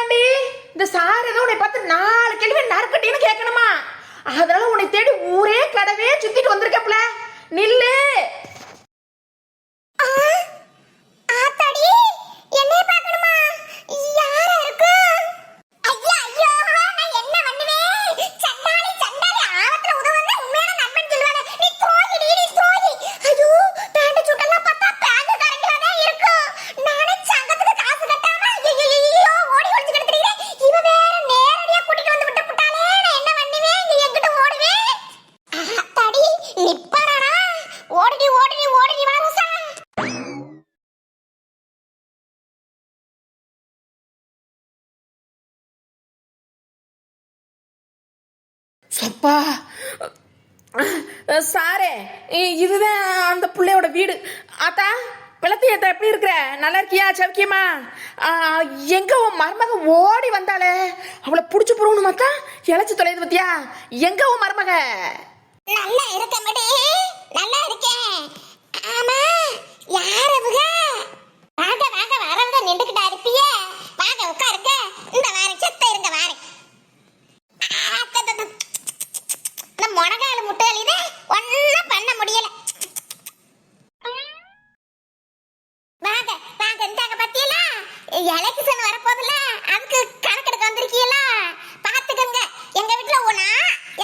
ஏண்டாண்டி இந்த சார் ஏதோ உன்னை பார்த்து நாலு கேள்வி நறுக்கட்டின்னு கேட்கணுமா? அதனால உன்னை தேடி ஊரே கடவே சுத்திட்டு வந்திருக்கப்பல நில்லு. அப்பா. சாரே இதுதான் அந்த பிள்ளையோட வீடு. ஆத்தா பிளத்தி ஏத்தா எப்படி இருக்கிற? நல்லா இருக்கியா சவுக்கியமா எங்க உன் மருமக ஓடி வந்தாளே? அவளை புடிச்சு போறவனு மாத்தா இழைச்சி தொலைது பத்தியா? எங்க உன் மருமக? நல்லா இருக்க மடி. நல்லா இருக்கேன் ஆமா யார் அவங்க வாங்க வாங்க வரவங்க நின்றுகிட்டா இருப்பியே வாங்க உட்காருங்க. இந்த வாரம் செத்த இருங்க வாரேன் இந்த முனகால முட்டையில ஒன்னும் பண்ண முடியல. வாங்க வாங்க இந்தாங்க பத்தியெல்லாம் எலெக்ஷன் வரப்போதுல அதுக்கு கணக்கெடுக்க வந்திருக்கீங்களா பாத்துக்கங்க எங்க வீட்டுல ஒண்ணா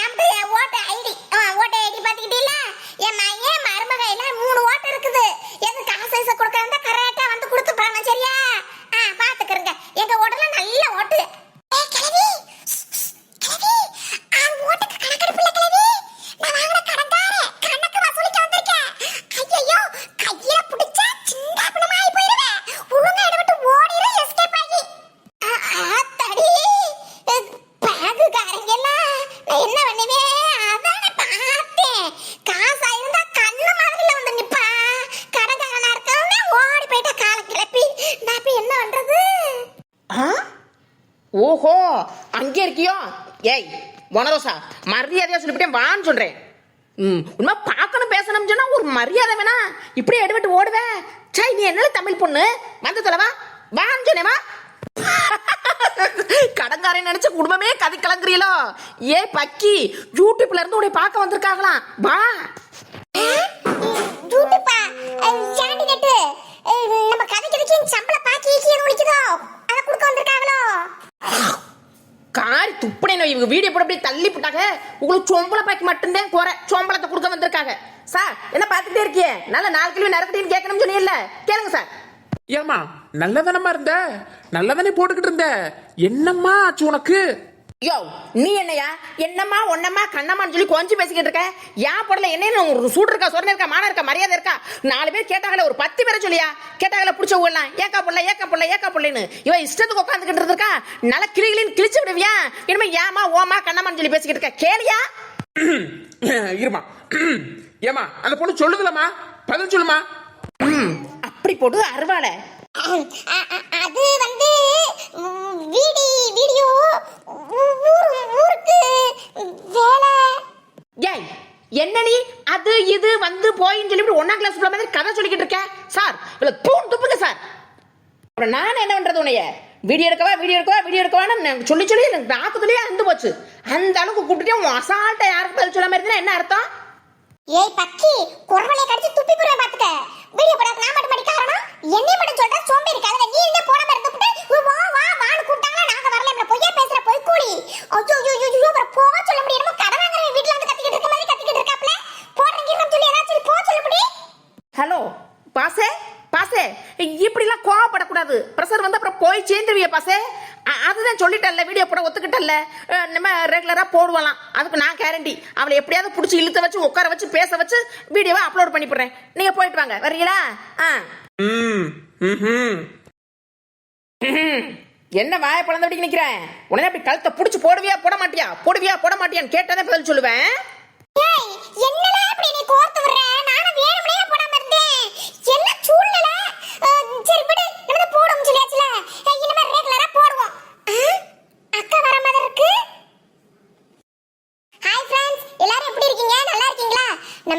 என் ஓட்டு ஐடி ஓட்டு ஐடி பாத்துக்கிட்டீங்கள என் மையன் மருமக எல்லாம் மூணு ஓட்டு இருக்குது எது காசு பைசா கொடுக்கறதா கரெக்டா வந்து கொடுத்து போறாங்க சரியா ஆ பாத்துக்கறங்க எங்க ஓட்டுல நல்ல ஓட்டு ஏய் கிழவி கிழவி ஆ ஓட்டுக்கு கணக்கெடுப்பு இல்ல கிழவி நான் வாங்குற கடன்காரே கணக்கு வசூலிக்க வந்திருக்கேன் ஐயோ கையில பிடிச்சா சின்ன பிணமாயி போயிருவேன் ஒழுங்கா இட விட்டு ஓடிரு எஸ்கேப் ஆகி ஆ, ஆத்தாடி பேகுக்காரங்க எல்லாம் நான் என்ன பண்ணுவேன் அதானே பார்த்தேன் காசா இருந்தா கண்ணு மாதிரில வந்து நிப்பா கடைக்காரனா இருக்கவனே ஓடி போயிட்டா காலை கிளப்பி நான் இப்ப என்ன பண்றது ஆ? ஓஹோ அங்கே இருக்கியோ? ஏய் வனரோசா மரியாதையா சொல்லிவிட்டேன் வான்னு சொல்றேன். ம் உண்மை பார்க்கணும் பேசணும் சொன்னா ஒரு மரியாதை வேணா. இப்படியே எடுபட்டு ஓடுவேன். சை நீ என்ன தமிழ் பொண்ணு? வந்து தொலைவா வான்னு சொன்னேவா கடங்காரன் நினைச்ச குடும்பமே கதை கலங்குறீங்களோ ஏ பக்கி யூடியூப்ல இருந்து உடைய பார்க்க வந்திருக்காங்களாம். வா. ஜூட்டுப்பா ஏண்டி நெட்டு நம்ம கதைக்கு சம்பள பாக்கி ஈக்கி முடிக்குதோ அதை கொடுக்க வந்திருக்காங்களோ? காரி துப்புனேன் இவங்க வீடியோ போட அப்படியே தள்ளி போட்டாங்க. உங்களுக்கு சொம்பள பாக்கி மட்டும்தான் குறை. சொம்பளத்தை கொடுக்க வந்திருக்காங்க. சார் என்ன பார்த்துட்டே இருக்கியே நல்ல நாலு கிலோ நறுக்கட்டின்னு கேட்கணும்னு சொன்னீங்கல்ல? கேளுங்க சார். ஏமா நல்லதானமா இருந்த? நல்லதானே போட்டுக்கிட்டு இருந்த? என்னம்மா ஆச்சு உனக்கு? யோ நீ என்னையா? என்னம்மா ஒன்னம்மா கண்ணம்மான்னு சொல்லி கொஞ்சம் பேசிக்கிட்டு இருக்க? ஏன் போடல என்ன ஒரு சூடு இருக்கா சொரணை இருக்கா மானம் இருக்கா மரியாதை இருக்கா? நாலு பேர் கேட்டாங்களே ஒரு பத்து பேரை சொல்லியா? கேட்டாங்களே பிடிச்ச ஊடலாம் ஏக்கா புள்ள ஏக்கா புள்ள ஏக்கா புள்ளைன்னு இவன் இஷ்டத்துக்கு உட்காந்துக்கிட்டு இருக்கா நல்லா கிளி கிளின்னு கிழிச்சு விடுவியா? இனிமே ஏமா ஓமா கண்ணம்மான்னு சொல்லி பேசிக்கிட்டு இருக்க. கேளியா? இருமா. ஏமா அந்த பொண்ணு சொல்லுதுலம்மா. பதில் சொல்லுமா. அப்படி போட்டு அருவாளை. அது வந்து வீடியோ ஊ- ஊர் ஊருக்கு வேலை ஏய் என்ன நீ? அது இது வந்து போயின்னு சொல்லி ஒன்னாம் கிளாஸ் பிள்ளை மாதிரி கதை சொல்லிக்கிட்டு இருக்கேன் சார் இவ்வளோ தூண் துப்புங்க சார். அப்புறம் நான் என்ன பண்றது உன்னைய? வீடியோ எடுக்கவா வீடியோ எடுக்கவா வீடியோ எடுக்கவான்னு சொல்லி சொல்லி எனக்கு நாக்குதுலயே இருந்து போச்சு. அந்த அளவுக்கு கூப்பிட்டுட்டே உன் அசால்ட்டை யாருக்கு பதில் சொல்லாம இருந்தா என்ன அர்த்தம்? ஏய் பக்கி குரவலைய கடிச்சு துப்பி போடுவேன் பாத்துக்க. வீடியோ போட நான் மட்டும் படிக்க காரணம் என்னை மட்டும் சொல்ற சோம்பேறி கதை நீ என்ன போடாம இருந்துட்டு வா வா வான்னு கூப்பிட்டாங்க நாங்க வரல. இப்ப பொய்யா பேசுற பொய் கூடி ஐயோ ஐயோ ஐயோ அப்புறம் போக சொல்ல முடியுமோ கடன் வாங்குற வீட்ல வந்து கத்திக்கிட்டு இருக்க மாதிரி கத்திக்கிட்டு இருக்காப்ல போடுறீங்க சொல்லி ஏதாச்சும் போக சொல்ல முடியும் ஹலோ பாசே? பாசே. இப்படிலாம் கோவப்படக்கூடாது. ப்ரெஷர் வந்து அப்புறம் போய் சேர்ந்துருவிய பாசே. அதுதான் சொல்லிட்டல்ல வீடியோ போட ஒத்துக்கிட்டல்ல நம்ம ரெகுலரா போடுவலாம். அதுக்கு நான் கேரண்டி அவளை எப்படியாவது பிடிச்சி இழுத்து வச்சு உட்கார வச்சு பேச வச்சு வீடியோவை அப்லோட் பண்ணி போடுறேன் நீங்க போயிட்டு வாங்க. வரீங்களா ஆ. என்ன வாய பழந்தபடி நிக்கிறேன் உடனே அப்படி கழுத்தை புடிச்சு போடுவியா போட மாட்டியா? போடுவியா போட மாட்டியான்னு கேட்டதே பதில் சொல்லுவேன். ஏய் என்னல அப்படி நீ கோர்த்து விடுற நானும் வேணும்னே போடாம இருந்தேன் என்ன சூழ்நிலை அஹ், சரி விடு நம்ம தான் போடும் சொல்லியாச்சுல ஏய், இனிமே ரெகுலரா போடுவோம் அஹ், அக்கா வர மாதிரி இருக்கு ஹாய் ஃப்ரெண்ட்ஸ் எல்லாரும் எப்படி இருக்கீங்க நல்லா இருக்கீங்களா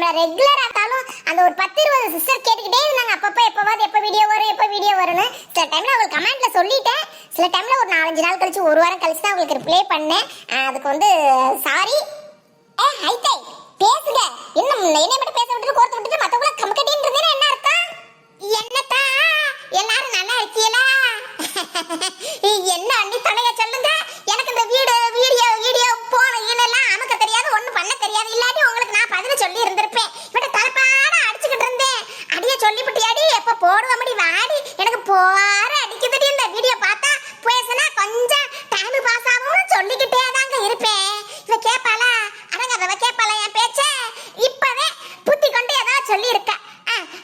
அந்த ஒரு பத்து இருபது சிஸ்டர் கேட்டுக்கிட்டே இருந்தாங்க. அப்பப்போ எப்போவாது எப்போ வீடியோ வரும் எப்போ வீடியோ வரும்னு. சில அவங்களுக்கு கமெண்ட்ல சொல்லிட்டேன். சில டைம்ல ஒரு நாலஞ்சு நாள் கழிச்சு ஒரு வாரம் கழிச்சு தான் அவங்களுக்கு ரிப்ளை பண்ணேன். அதுக்கு வந்து சாரி என்னை மட்டும் பேச விட்டுட்டு கோர்த்து விட்டுட்டு மத்தவங்கள கம்பக்கட்டின்னு இருந்தேன்னா என்ன அர்த்தம்? என்னத்தா? எல்லாரும் நல்லா இருக்கீங்களா? என்ன அண்ணி தனைய சொல்லுங்க எனக்கு இந்த வீடு வீடியோ வீடியோ போன இதெல்லாம் அமுக்க தெரியாது ஒண்ணும் பண்ண தெரியாது இல்லாட்டி உங்களுக்கு நான் பதில் சொல்லி இருந்திருப்பேன் இவட்ட தலைப்பாட அடிச்சுக்கிட்டு இருந்தேன் அடிய சொல்லிவிட்டு அடி எப்ப போடுவ முடி வாடி எனக்கு போற அடிக்குதுடி இந்த வீடியோ பார்த்தா பேசினா கொஞ்சம் டைம் பாஸ் ஆகும்னு சொல்லிக்கிட்டே தாங்க இருப்பேன் இவ கேப்பாளா அடங்காதவ கேப்பாளா என் பேச்ச இப்பவே புத்தி கொண்டு ஏதோ சொல்லி இருக்க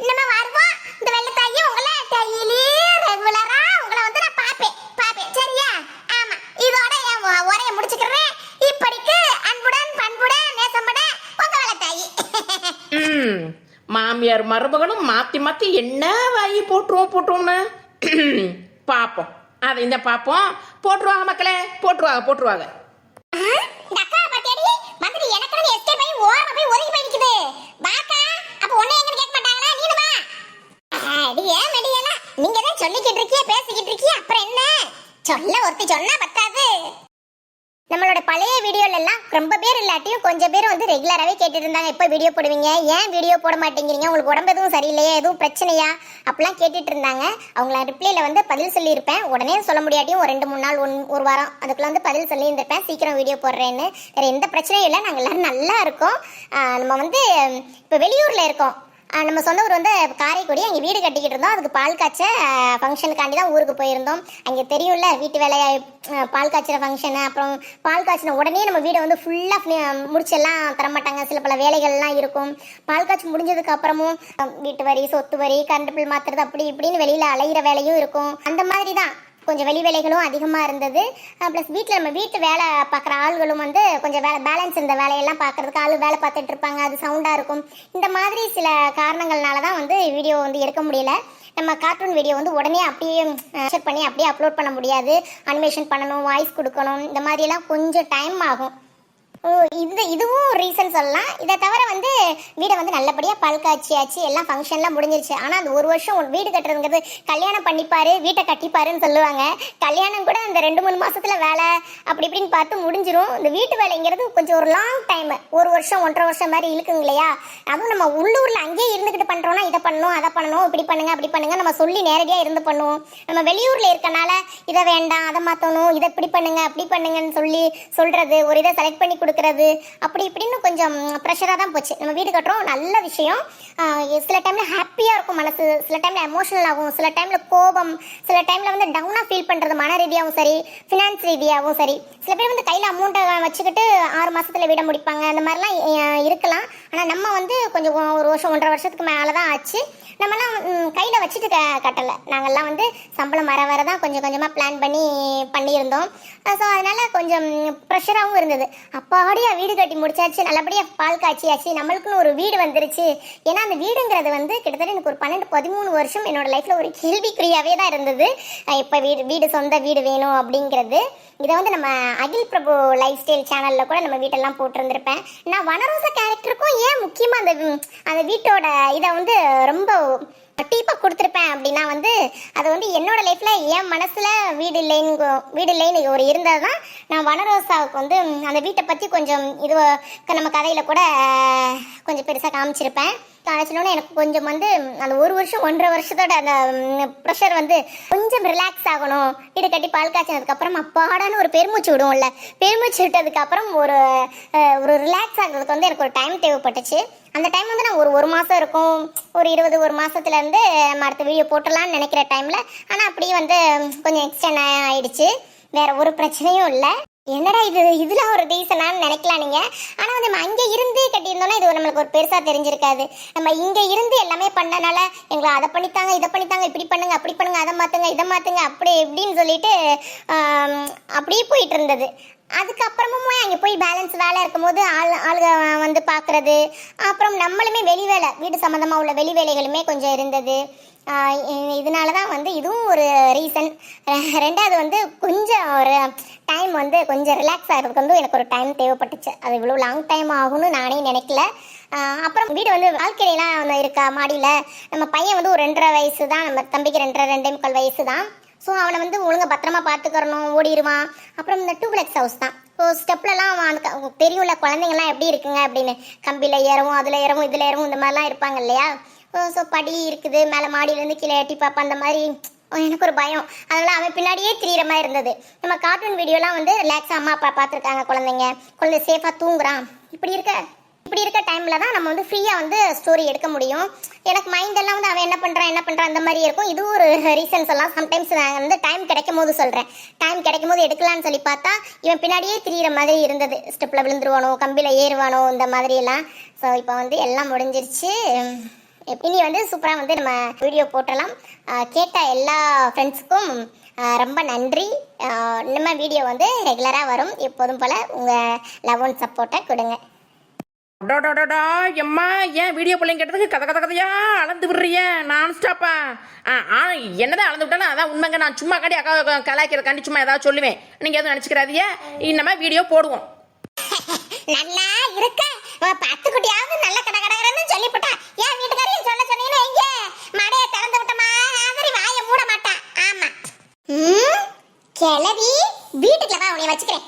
இன்னமே வருவோம் இந்த வெள்ளத்தாயி உங்களை டெய்லி ரெகுலரா உங்களை வந்து நான் பார்ப்பேன். பார்ப்பேன். சரியா? ஆமா. இதோட என் உ- உரையை முடிச்சுக்கிறேன். இப்படிக்கு அன்புடன் பண்புடன் நேசமுடன் உங்க வெள்ளத்தாயி மாமியார் மருமகனும் மாத்தி மாத்தி என்ன வாயி போட்டுருவோம் போட்டுருவோம்னு? பார்ப்போம் அதை இந்த பார்ப்போம் போட்டுருவாங்க மக்களே போட்டுருவாங்க போட்டுருவாங்க இந்த அக்கா பாத்தியாடி மந்திரி எனக்கு எஸ்கேப் ஆகி ஓரமா போய் ஒதுங்கி போய் நிக்குது பாக்கா அப்ப உன்னை எங்க கேட்க மாட்டாங்களா நீனு வா அடியே மெடியலா நீங்க தான் சொல்லிக்கிட்டு இருக்கிய பேசிக்கிட்டு இருக்கிய அப்புறம் என்ன சொல்ல ஒருத்தி சொன்னா பத்தாது. நம்மளோட பழைய வீடியோல எல்லாம் ரொம்ப பேர் இல்லாட்டியும் கொஞ்சம் பேர் வந்து ரெகுலராகவே கேட்டுட்டு இருந்தாங்க எப்போ வீடியோ போடுவீங்க? ஏன் வீடியோ போட மாட்டேங்கிறீங்க? உங்களுக்கு உடம்பு எதுவும் சரியில்லையா? எதுவும் பிரச்சனையா? அப்படிலாம் கேட்டுட்டு இருந்தாங்க அவங்கள ரிப்ளைல வந்து பதில் சொல்லியிருப்பேன். உடனே சொல்ல முடியாட்டியும் ஒரு ரெண்டு மூணு நாள் ஒன் ஒரு வாரம் அதுக்குள்ள வந்து பதில் சொல்லியிருந்திருப்பேன். சீக்கிரம் வீடியோ போடுறேன்னு. வேற எந்த பிரச்சனையும் இல்லை. நாங்கள் எல்லாரும் நல்லா இருக்கோம். நம்ம வந்து இப்போ வெளியூர்ல இருக்கோம். நம்ம சொந்த ஊர் வந்து காரைக்குடி அங்கே வீடு கட்டிக்கிட்டு இருந்தோம். அதுக்கு பால் காய்ச்ச ஃபங்க்ஷனுக்காண்டி தான் ஊருக்கு போயிருந்தோம். அங்கே தெரியும்ல வீட்டு வேலையை பால் காய்ச்சிற ஃபங்க்ஷனு அப்புறம் பால் காய்ச்சின உடனே நம்ம வீடை வந்து ஃபுல்லாக முடிச்செல்லாம் தரமாட்டாங்க சில பல வேலைகள்லாம் இருக்கும். பால் காய்ச்சி முடிஞ்சதுக்கு அப்புறமும் வீட்டு வரி சொத்து வரி கரண்ட் பில் மாத்துறது அப்படி இப்படின்னு வெளியில் அலையிற வேலையும் இருக்கும். அந்த மாதிரி தான் கொஞ்சம் வெளி வேலைகளும் அதிகமாக இருந்தது. ப்ளஸ் வீட்டில் நம்ம வீட்டு வேலை பார்க்குற ஆள்களும் வந்து கொஞ்சம் வேலை பேலன்ஸ் இந்த வேலையெல்லாம் பார்க்கறதுக்கு ஆள் வேலை பார்த்துட்டு இருப்பாங்க. அது சவுண்டாக இருக்கும். இந்த மாதிரி சில காரணங்கள்னால தான் வந்து வீடியோ வந்து எடுக்க முடியல. நம்ம கார்ட்டூன் வீடியோ வந்து உடனே அப்படியே செக் பண்ணி அப்படியே அப்லோட் பண்ண முடியாது. அனிமேஷன் பண்ணணும் வாய்ஸ் கொடுக்கணும். இந்த மாதிரிலாம் கொஞ்சம் டைம் ஆகும். இது இதுவும் ரீசன் சொல்லலாம். இதை தவிர வந்து வீடை வந்து நல்லபடியாக பால் காய்ச்சியாச்சு எல்லாம் ஃபங்க்ஷன்லாம் முடிஞ்சிருச்சு. ஆனால் அந்த ஒரு வருஷம் வீடு கட்டுறதுங்கிறது கல்யாணம் பண்ணிப்பாரு வீட்டை கட்டிப்பாருன்னு சொல்லுவாங்க. கல்யாணம் கூட அந்த ரெண்டு மூணு மாசத்துல வேலை அப்படி இப்படின்னு பார்த்து முடிஞ்சிரும். இந்த வீட்டு வேலைங்கிறது கொஞ்சம் ஒரு லாங் டைம் ஒரு வருஷம் ஒன்றரை வருஷம் மாதிரி இழுக்குங்க இல்லையா? அதுவும் நம்ம உள்ளூரில் அங்கேயே இருந்துக்கிட்டு பண்ணுறோம்னா இதை பண்ணணும் அதை பண்ணணும் இப்படி பண்ணுங்க அப்படி பண்ணுங்க நம்ம சொல்லி நேரடியாக இருந்து பண்ணுவோம். நம்ம வெளியூரில் இருக்கனால இதை வேண்டாம் அதை மாற்றணும் இதை இப்படி பண்ணுங்க அப்படி பண்ணுங்கன்னு சொல்லி சொல்றது ஒரு இதை செலக்ட் பண்ணி கொடுக்கறது அப்படி இப்படின்னு கொஞ்சம் ப்ரெஷராக தான் போச்சு. நம்ம வீடு கட்டுறோம் நல்ல விஷயம். சில டைமில் ஹாப்பியாக இருக்கும் மனசு. சில டைமில் எமோஷனல் ஆகும். சில டைமில் கோபம். சில டைமில் வந்து டவுனாக ஃபீல் பண்ணுறது மன ரீதியாகவும் சரி ஃபினான்ஸ் ரீதியாகவும் சரி. சில பேர் வந்து கையில் அமௌண்ட்டை வச்சுக்கிட்டு ஆறு மாதத்தில் வீட முடிப்பாங்க. அந்த மாதிரிலாம் இருக்கலாம். ஆனால் நம்ம வந்து கொஞ்சம் ஒரு வருஷம் ஒன்றரை வருஷத்துக்கு மேலே தான் ஆச்சு. நம்மலாம் கையில் வச்சுட்டு க கட்டலை. நாங்கள்லாம் வந்து சம்பளம் வர வர தான் கொஞ்சம் கொஞ்சமாக பிளான் பண்ணி பண்ணியிருந்தோம். ஸோ அதனால் கொஞ்சம் ப்ரெஷராகவும் இருந்தது. அப்பாடியா வீடு கட்டி முடிச்சாச்சு. நல்லபடியாக பால் காய்ச்சியாச்சு. நம்மளுக்குன்னு ஒரு வீடு வந்துருச்சு. ஏன்னா அந்த வீடுங்கிறது வந்து கிட்டத்தட்ட எனக்கு ஒரு பன்னெண்டு பதிமூணு வருஷம் என்னோட லைஃப்பில் ஒரு கேள்விக்குறியாகவே தான் இருந்தது. இப்போ வீடு வீடு சொந்த வீடு வேணும் அப்படிங்கிறது. இதை வந்து நம்ம அகில் பிரபு லைஃப் ஸ்டைல் சேனலில் கூட நம்ம வீட்டெல்லாம் போட்டிருந்திருப்பேன். நான் வனரோச கேரக்டருக்கும் ஏன் முக்கியமாக அந்த அந்த வீட்டோட இதை வந்து ரொம்ப டீப்பாக கொடுத்துருப்பேன் அப்படின்னா வந்து அது வந்து என்னோட லைஃப்பில் என் மனசில் வீடு இல்லைன்னு வீடு இல்லைன்னு ஒரு இருந்தால் தான் நான் வனரோசாவுக்கு வந்து அந்த வீட்டை பற்றி கொஞ்சம் இது நம்ம கதையில் கூட கொஞ்சம் பெருசாக காமிச்சிருப்பேன். காய்ச்சலோன்னு எனக்கு கொஞ்சம் வந்து அந்த ஒரு வருஷம் ஒன்றரை வருஷத்தோட அந்த ப்ரெஷர் வந்து கொஞ்சம் ரிலாக்ஸ் ஆகணும். வீடு கட்டி பால் காய்ச்சினதுக்கப்புறம் அப்பாடான்னு ஒரு பெருமூச்சு விடுவோம்ல. பெருமூச்சு விட்டதுக்கப்புறம் ஒரு ஒரு ரிலாக்ஸ் ஆகிறதுக்கு வந்து எனக்கு ஒரு டைம் தேவைப்பட்டுச்சு. அந்த டைம் வந்து நான் ஒரு ஒரு மாதம் இருக்கும். ஒரு இருபது ஒரு மாதத்துலேருந்து நம்ம அடுத்த வீடியோ போட்டலாம்னு நினைக்கிற டைமில் ஆனால் அப்படியே வந்து கொஞ்சம் எக்ஸ்டெண்ட் ஆகிடுச்சு வேறு ஒரு பிரச்சனையும் இல்லை. என்னடா இது? இதெல்லாம் ஒரு ரீசனான்னு நினைக்கலாம் நீங்கள் ஆனால் வந்து நம்ம அங்கே இருந்து கட்டியிருந்தோம்னா இது நம்மளுக்கு ஒரு பெருசாக தெரிஞ்சிருக்காது. நம்ம இங்கே இருந்து எல்லாமே பண்ணனால எங்களை அதை பண்ணித்தாங்க இதை பண்ணித்தாங்க இப்படி பண்ணுங்க அப்படி பண்ணுங்க அதை மாற்றுங்க இதை மாற்றுங்க அப்படி இப்படின்னு சொல்லிட்டு அப்படியே போயிட்டு இருந்தது. அதுக்கப்புறமும் அங்கே போய் பேலன்ஸ் வேலை இருக்கும்போது ஆள் ஆளுக வந்து பார்க்குறது அப்புறம் நம்மளுமே வெளி வேலை வீடு சம்மந்தமாக உள்ள வெளி வேலைகளுமே கொஞ்சம் இருந்தது. இதனால தான் வந்து இதுவும் ஒரு ரீசன் ரெண்டாவது வந்து கொஞ்சம் ஒரு டைம் வந்து கொஞ்சம் ரிலாக்ஸ் ஆகிறதுக்கு வந்து எனக்கு ஒரு டைம் தேவைப்பட்டுச்சு. அது இவ்வளோ லாங் டைம் ஆகும்னு நானே நினைக்கல. அப்புறம் வீடு வந்து வாழ்க்கையெல்லாம் இருக்கா? மாடியில். நம்ம பையன் வந்து ஒரு ரெண்டரை வயசு தான் நம்ம தம்பிக்கு ரெண்டரை ரெண்டே முக்கால் வயசு தான் ஸோ அவனை வந்து ஒழுங்கா பத்திரமா பார்த்துக்கறணும் ஓடிடுவான் அப்புறம் இந்த டூப்ளெக்ஸ் ஹவுஸ் தான். ஸோ ஸ்டெப்லலாம் அவன் அந்த க- தெரியும்ல எப்படி இருக்குங்க அப்படின்னு? கம்பியில் ஏறவும் அதில் ஏறவும் இதில் ஏறவும் இந்த மாதிரிலாம் இருப்பாங்க இல்லையா? ஸோ படி இருக்குது மேலே மாடியிலேருந்து கீழே எட்டி பார்ப்பான் அந்த மாதிரி எனக்கு ஒரு பயம். அதனால் அவன் பின்னாடியே திரியிற மாதிரி இருந்தது. நம்ம கார்ட்டூன் வீடியோலாம் வந்து ரிலாக்ஸாக அம்மா அப்பா பார்த்துருக்காங்க குழந்தைங்க. குழந்தை சேஃபாக தூங்குறான். இப்படி இருக்க? இப்படி இருக்க டைமில் தான் நம்ம வந்து ஃப்ரீயாக வந்து ஸ்டோரி எடுக்க முடியும். எனக்கு மைண்ட் எல்லாம் வந்து அவன் என்ன பண்ணுறான் என்ன பண்ணுறான் அந்த மாதிரி இருக்கும். இது ஒரு ரீசன்ஸ் எல்லாம் சம்டைம்ஸ் நான் வந்து டைம் கிடைக்கும் போது சொல்கிறேன் டைம் கிடைக்கும் போது எடுக்கலாம்னு சொல்லி பார்த்தா இவன் பின்னாடியே திரியிற மாதிரி இருந்தது. ஸ்டெப்பில் விழுந்துருவானோ கம்பியில் ஏறுவானோ இந்த மாதிரி எல்லாம். ஸோ இப்போ வந்து எல்லாம் முடிஞ்சிருச்சு. இனி வந்து சூப்பராக வந்து நம்ம வீடியோ போட்டலாம். கேட்ட எல்லா ஃப்ரெண்ட்ஸுக்கும் ரொம்ப நன்றி. ஆஹ் நம்ம வீடியோ வந்து ரெகுலராக வரும். எப்போதும் போல் உங்கள் லவ் அண்ட் சப்போர்ட்டை கொடுங்க. டோடோடோடா எம்மா ஏன் வீடியோ பிள்ளைங்க கேட்டதுக்கு கதை கதை கதையா அளந்து விடுறிய நான் ஸ்டாப்பா ஆ ஆ என்னதான் அளந்து விட்டாலும் அதான் உண்மைங்க. நான் சும்மா காண்டி அக்கா கலாய்க்கிறதுக்காண்டி சும்மா ஏதாவது சொல்லுவேன். நீங்கள் எதுவும் நினச்சிக்கிறாதீங்க. இன்னமே வீடியோ போடுவோம். நல்லா இருக்க. பத்து குட்டியாவது நல்ல கட கடகடன்னு சொல்லிவிட்டா ஏன் வீட்டுக்காரையும் சொல்ல சொன்னீங்கன்னு எங்கே? மடையை திறந்து விட்டமா? மாதிரி வாயை மூட மாட்டா. ஆமா. கிளவி வீட்டுக்குள்ள வா உன்னை வச்சுக்கிறேன்.